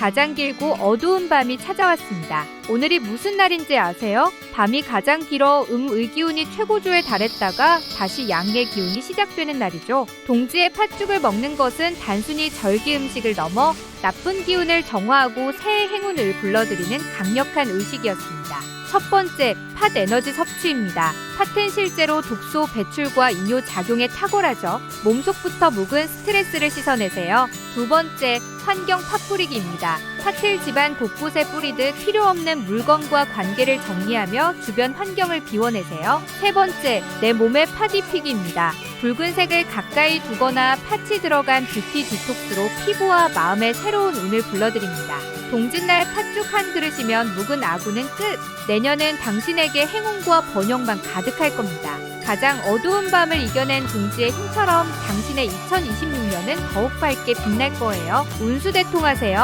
가장 길고 어두운 밤이 찾아왔습니다. 오늘이 무슨 날인지 아세요? 밤이 가장 길어 음의 기운이 최고조에 달했다가 다시 양의 기운이 시작되는 날이죠. 동지의 팥죽을 먹는 것은 단순히 절기 음식을 넘어 나쁜 기운을 정화하고 새해 행운을 불러들이는 강력한 의식이었습니다. 첫 번째, 팥 에너지 섭취입니다. 팥은 실제로 독소 배출과 이뇨 작용에 탁월하죠. 몸속부터 묵은 스트레스를 씻어내세요. 두 번째, 환경 팥 뿌리기입니다. 팥을 집안 곳곳에 뿌리듯 필요 없는 물건과 관계를 정리하며 주변 환경을 비워내세요. 세 번째, 내 몸에 팥 입히기입니다. 붉은색을 가까이 두거나 팥이 들어간 뷰티 디톡스로 피부와 마음에 새로운 운을 불러드립니다. 동짓날 팥죽 한 그릇이면 묵은 아구는 끝. 내년은 당신에게 행운과 번영만 가득할 겁니다. 가장 어두운 밤을 이겨낸 동지의 힘처럼 당신의 2026년은 더욱 밝게 빛날 거예요. 운수 대통하세요.